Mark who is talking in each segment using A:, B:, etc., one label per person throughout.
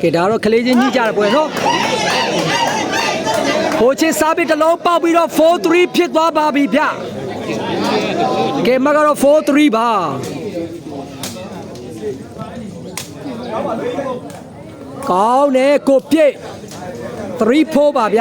A: ကဲဒါကတော့ကလေးချင်းကြီးကြတယ်ပွဲနော်ဖိုချစ်စားပြီးတစ်လုံးပေါက်ပြီးတော့4-3ဖြစ်သွားပါပြီဗျကဲမကတော့4-3ပါကောင်းတယ်ကိုပြည့်3-4ပါဗျ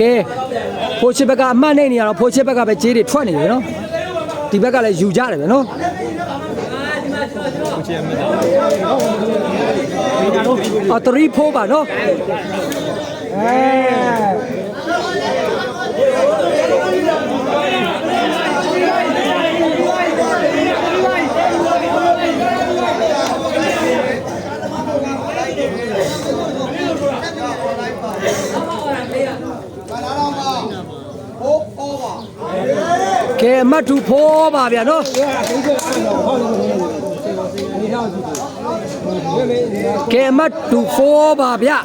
A: ကဲဖိုချစ်ဘက်ကအမှတ်နေနေရတော့ဖိုချစ်ဘက်ကပဲကြေးတွေထွက်နေတယ်နော်ဒီဘက်ကလည်းယူကြတယ်ဗျနော်အော်3 4ပါနော်ကဲ အမတ်တူဖိုးပါဗျာနော်ကဲအမတ်တူဖိုးပါဗျာ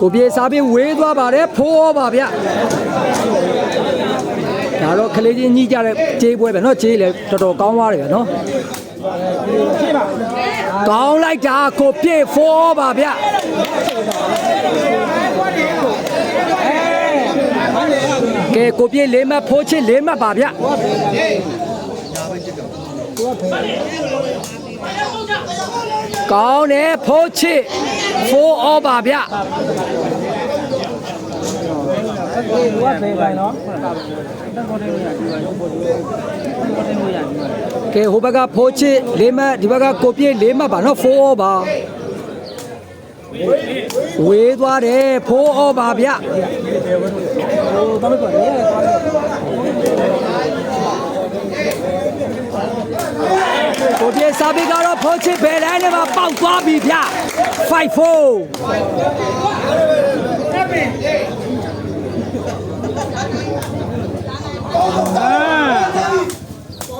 A: ကိုပြေစားပြီးဝေးသွားပါတယ်ဖိုးပါဗျာဒါတော့ကလေးချင်းညှိကြတဲ့ကြေးပွဲပဲเนาะကြေးလည်းတော်တော်ကောင်းသွားတယ်ဗျာเนาะ ကောင်းလိုက်တာကိုပြေဖိုးပါဗျာကဲကိုပြေလေးမှတ်ဖိုးချစ်လေးမှတ်ပါဗျာကောင်းတယ်ဖိုးချစ်ဖိုးဩပါဗျာကဲ ဟိုဘက်ကဖိုးချစ်လေးမတ်ဒီဘက်ကကိုပြည့်လေးမတ်ပါနော်ဖိုးဩပါဝေးသွားတယ်ဖိုးဩပါဗျကိုပြည့်စာပေကတော့ဖိုးချစ်ဘယ်တိုင်းနဲ့မှပေါက်သွားပြီဗျ5 4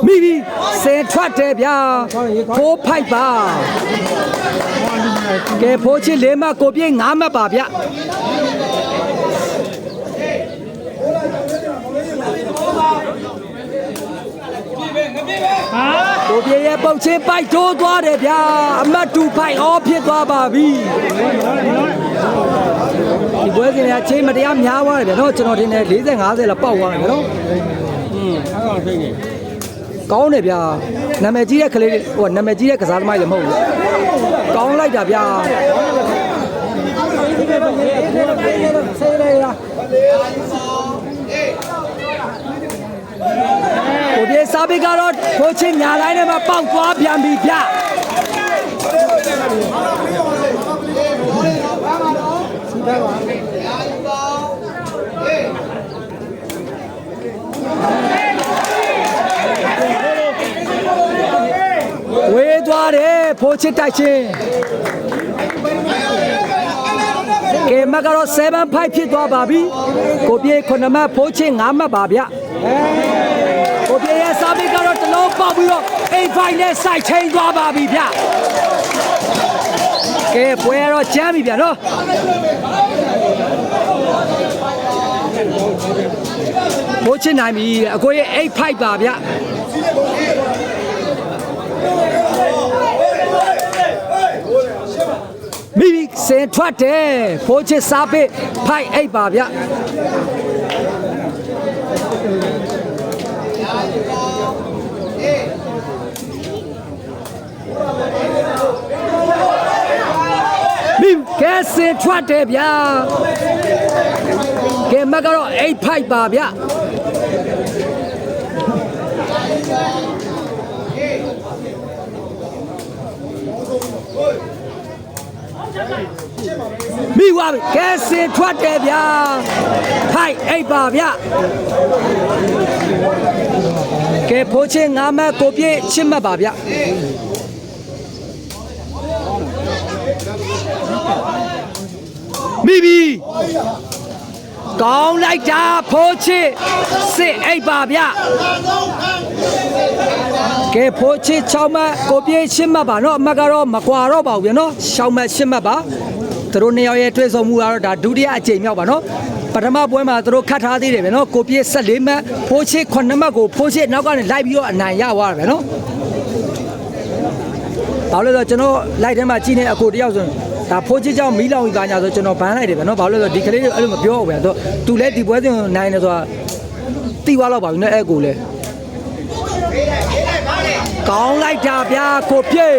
A: မိပြီဆယ် ထွက်တယ်ဗျာဖိုးဖိုက်ပါကဲဖိုးချစ်လေးမတ်ကိုပြည့်၅မှတ်ပါဗျကိုပြည့်ရဲ့ပုတ်ချင်းပိုက်တိုးသွားတယ်ဗျာအမတ်တူဖိုက်အောဖြစ်သွားပါပြီဒီပွဲစဉ်ကချင်းမတရားများသွားတယ်ဗျာနော်ကျွန်တော်ထင်တယ်40 50လောက်ပေါက်သွားတယ်ဗျာနော် ကောင်းတယ်ဗျာနာမည်ကြီးတဲ့ကလေးတွေဟိုနာမည်ကြီးတဲ့ကစားသမားတွေမဟုတ်ဘူးကောင်းလိုက်တာဗျာကိုပြေစာပေကတော့ခိုးချင်းညာတိုင်းထဲမှာပေါက်သွားပြန်ပြီဗျာဝေးသွား တယ်ဖိုးချစ်တိုက်ချင်းကဲမကတော့7 5ဖြစ်သွားပါပြီကိုပြေ9မှတ်ဖိုးချစ်9မှတ်ပါဗျာကိုပြေရဲ့စာပေကတော့တစ်လုံးပေါက်ပြီးတော့8 5နဲ့စိုက်ချိန်သွားပါပြီဗျာကဲပွဲတော့ကြမ်းပြီဗျာနော်ဖိုးချစ်နိုင်ပြီအကိုရဲ့8 5ပါဗျာ မိမိ စင်ထွက်တယ်ဖိုးချစ်စားပေးဖိုက်အိပ်ပါဗျမိကဲစင်ထွက်တယ်ဗျာကဲမကတော့အိပ်ဖိုက်ပါဗျ မိဝါပြီကဲစင်ထွက်တယ်ဗျာဖိုက်အိပ်ပါဗျကဲဖိုးချင်းငါမက်ကိုပြေးချစ်မှတ်ပါဗျမိပြီကောင်းလိုက်တာဖိုးချင်းစစ်အိပ်ပါဗျကဲဖိုးချစ်6မှတ်ကိုပြေး8မှတ်ပါနော်အမှတ်ကတော့မကွာတော့ပါဘူးဗျာနော်6မှတ်8မှတ်ပါ သူတို့နှစ်ယောက်ရဲ့တွေ့ဆုံမှုကတော့ဒါဒုတိယအကြိမ်မြောက်ပါနော်ပထမပွဲမှာသူတို့ခတ်ထားသေးတယ်ဗျာနော်ကိုပြေး14မှတ်ဖိုးချစ်9မှတ်ကိုဖိုးချစ်နောက်ကနေလိုက်ပြီးတော့အနိုင်ရသွားတယ်ဗျာနော်ဘာလို့လဲဆိုတော့ကျွန်တော်လိုက်ထဲမှာကြီးနေအကိုတယောက်ဆိုဒါဖိုးချစ်ကြောင့်မီးလောင်ပြီးပါညာဆိုကျွန်တော်ဘန်းလိုက်တယ်ဗျာနော်ဘာလို့လဲဆိုတော့ဒီကလေးတွေအဲ့လိုမပြောဘူးဗျာဆိုသူလည်းဒီပွဲစဉ်ကိုနိုင်တယ်ဆိုတာတိသွားတော့ပါပြီနော်အဲ့ကိုလည်းကောင်းလိုက်တာဗျာကိုပြေ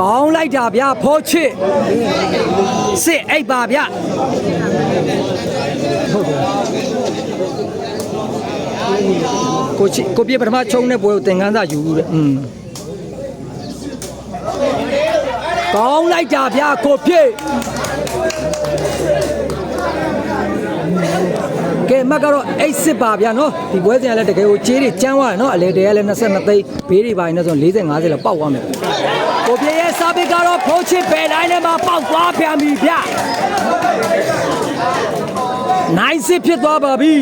A: ကောင်းလိုက်တာဗျာဖောချစ်စစ်အိပ်ပါဗျာဟုတ်တယ်ကိုချစ်ကိုပြေပထမချုံတဲ့ပွဲကိုသင်ခန်းစာယူဦးတယ်อืมကောင်းလိုက်တာဗျာကိုဖြ စ်ကဲမကတော့အိတ်စစ်ပါဗျာနော်ဒီပွဲစဉ်ကလည်းတကယ်ကိုကြေးတွေကျန်းသွားတယ်နော်အလေတည်းကလည်း22သိန်းဘေးတွေပါနေဆို40 50လောက်ပေါက်သွားမယ်ကိုပြည့်ရဲ့စာပေကတော့ဖိုးချစ်ပဲတိုင်းထဲမှာပေါက်သွားပြန်ပြီဗျနိုင်စစ်ဖြစ်သွားပါပြီ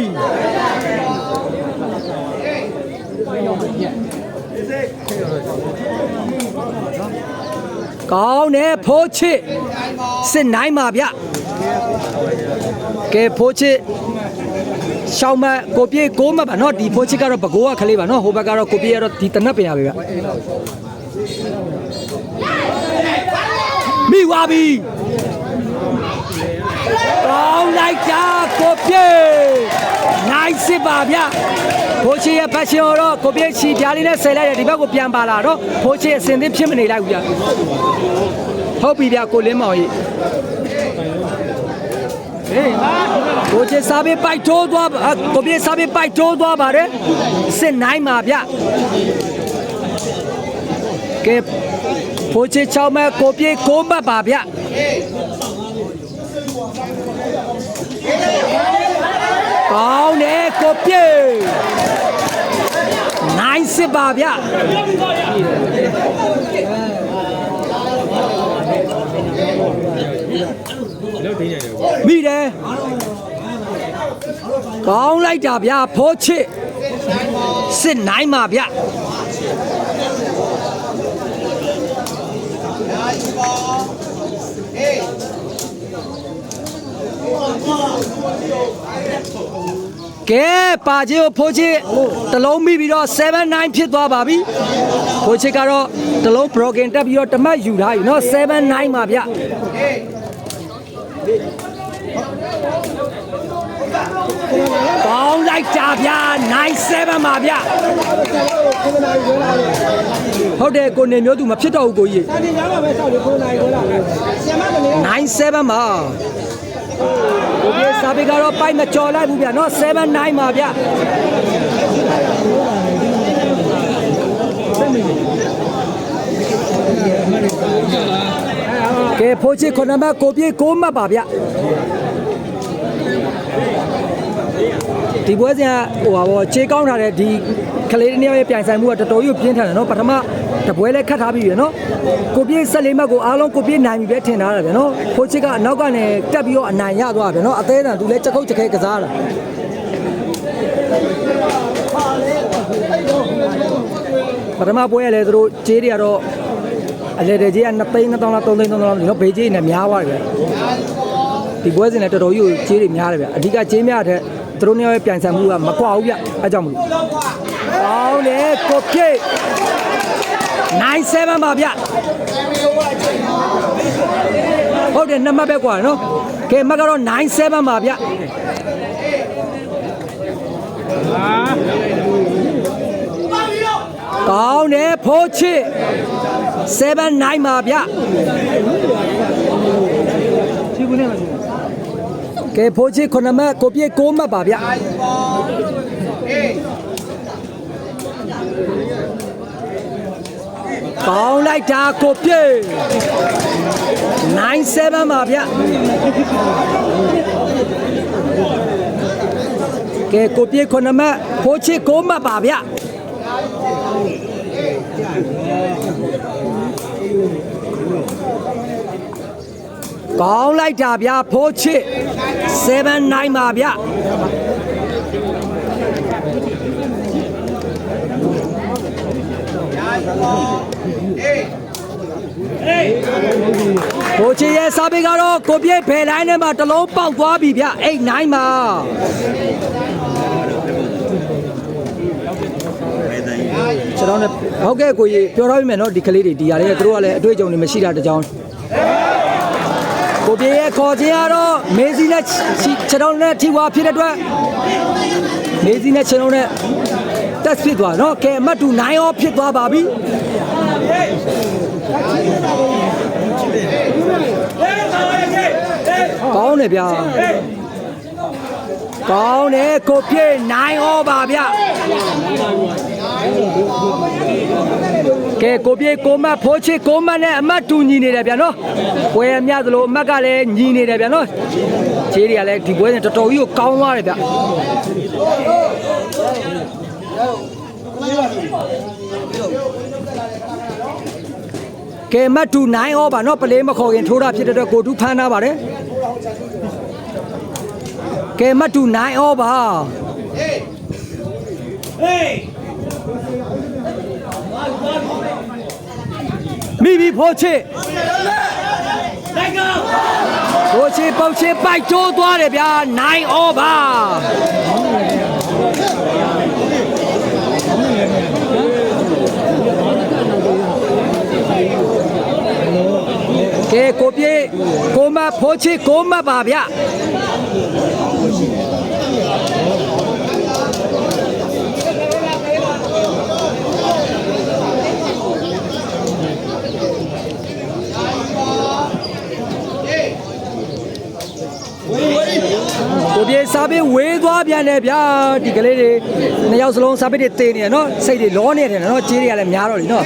A: ကောင်းတယ်ဖိုးချစ်စစ်နိုင်ပါဗျကဲဖိုးချစ် ရှောင်းမကိုပြေကိုမပါနော်ဒီဖိုးချစ်ကတော့ဘကိုးကခလေးပါနော်ဟိုဘက်ကတော့ကိုပြေကတော့ဒီတနက်ပင်ရပဲဗျမိသွားပြီကောင်းလိုက်တာကိုပြေနိုင်စစ်ပါဗျဖိုးချစ်ရဲ့ဖက်ရှင်တော့ကိုပြေချီပြားလေးနဲ့ဆယ်လိုက်တယ်ဒီဘက်ကိုပြန်ပါလာတော့ဖိုးချစ်အစင်သင်းဖြစ်မနေလိုက်ဘူးဗျဟုတ်ပြီဗျကိုလင်းမောင်ကြီး ကိုချေစာပေပိုက်တိုးသွားပါအာကိုပြေစာပေပိုက်တိုးသွားပါတယ်စစ်နိုင်ပါဗျကဲဖိုချေ6မဲ့ကိုပြေ6မှတ်ပါဗျကောင်းတယ်ကိုပြေနိုင်စစ်ပါဗျ မိတယ်ကောင်းလိုက်တာဗျဖိုးချစ်စစ်နိုင်ပါဗျကဲပါချေကိုဖိုးချစ်တလုံးမိပြီးတော့79ဖြစ်သွားပါပြီဖိုးချစ်ကတော့တလုံး broken တက်ပြီးတော့တမတ်ယူထားပြီเนาะ79ပါဗျ ကောင်းလိုက်တာဗျာ97ပါဗျာဟုတ်တယ်ကိုနေမျိုးသူမဖြစ်တော့ဘူးကိုကြီး
B: တင်ကြပါပဲဆောက်လို့9နာရီခွဲလာမယ်ဆရာမကနေ
A: 97ပါကိုကြီးစာပေကတော့ပိုက်မကျော်လိုက်ဘူးဗျာနော်79ပါဗျာ ဖိုးချစ်ခုနမကိုပြေကိုမှတ်ပါဗျဒီပွဲစဉ်ကဟိုပါဘောခြေကောင်းထားတဲ့ဒီကလေးတစ်ယောက်ရဲ့ပြိုင်ဆိုင်မှုကတော်တော်ကြီးပြင်းထန်တယ်နော်ပထမတပွဲလဲခတ်ထားပြီရနော်ကိုပြေး14မှတ်ကိုအားလုံးကိုပြေးနိုင်ပြီပဲထင်ထားတယ်ဗျနော်ဖိုးချစ်ကအနောက်ကနေတက်ပြီးတော့အနိုင်ရသွားဗျနော်အသေးအံသူလဲချက်ကုတ်ချက်ခဲကစားတာပထမပွဲရလဲသူတို့ခြေတွေကတော့ အလဲတဲကြီးက2သိန်း3000လား3သိန်း3000လားဒီတော့ဘေးကြီးနဲ့များပါတယ်ဗျဒီပွဲစဉ်လည်းတော်တော်ကြီးကိုကြီးတွေများတယ်ဗျအဓိကကြီးများတဲ့သူတို့နှစ်ယောက်ရဲ့ပြိုင်ဆိုင်မှုကမကွာဘူးဗျအဲကြောင့်မလို့ကောင်းတယ်ကိုပြေ97ပါဗျဟုတ်တယ်နှစ်မှတ်ပဲကွာနော်ကဲမှတ်ကတော့97ပါဗျကောင်းတယ်ဖိုးချစ် 79ပါဗျကဲဖိုးချစ်9မှတ်ကိုပြေ9မှတ်ပါဗျကောင်းလိုက်တာကိုပြေ97ပါဗျကဲကိုပြေ9မှတ်ဖိုးချစ်9မှတ်ပါဗျ ကောင်းလိုက်တာဗျာဖိုးချစ်79ပါဗျာဖိုးချစ်ရဲ့စာပေကတော့ကိုပြည့်ဖယ်လိုင်းထဲမှာတစ်လုံးပေါက်သွားပြီဗျအိတ်9ပါကျွန်တော်လည်းဟုတ်ကဲ့ကိုကြီးပြောတော့ပြီမယ်နော်ဒီကလေးတွေဒီဟာလေးသူတို့ကလည်းအတွေ့အကြုံတွေမရှိတာတကြောင် ကိုပြေရဲ့ခေါ်ခြင်းကတော့မေးစီနဲ့ခြေတော်နဲ့ထိဝါဖြစ်တဲ့အတွက်မေးစီနဲ့ခြေတော်နဲ့တက်ဖြစ်သွားနော်ကဲအမတ်တူ9ရောဖြစ်သွားပါပြီကောင်းတယ်ဗျာကောင်းတယ်ကိုပြေ9ရောပါဗျ ကဲကိုပြေကိုမဖိုးချစ်ကိုမနဲ့အမတ်တူညီနေတယ်ဗျာနော်ပွဲအမြသလိုအမတ်ကလည်းညီနေတယ်ဗျာနော်ခြေတွေကလည်းဒီပွဲစဉ်တော်တော်ကြီးကိုကောင်းသွားတယ်ဗျာကဲမတ်တူနိုင်ဟောပါနော်ပလေးမခေါ်ခင်ထိုးတာဖြစ်တဲ့အတွက်ကိုတူဖမ်းထားပါတယ်ကဲမတ်တူနိုင်ဟောပါဟေးဟေး မိမိဖိုးချစ်ဖိုးချစ်ပေါက်ချစ်ပိုက်ကျိုးသွားတယ်ဗျာ9 over ကဲကိုပြေကိုမဖိုးချစ်ကိုမပါဗျာကိုပြေ စားပေးဝေးသွားပြန်တယ်ဗျာဒီကလေးတွေနှစ်ယောက်စလုံးစားပေးတွေတေးနေတယ်နော်စိတ်တွေလောနေတယ်နော်ကြေးတွေကလည်းများတော့လीနော်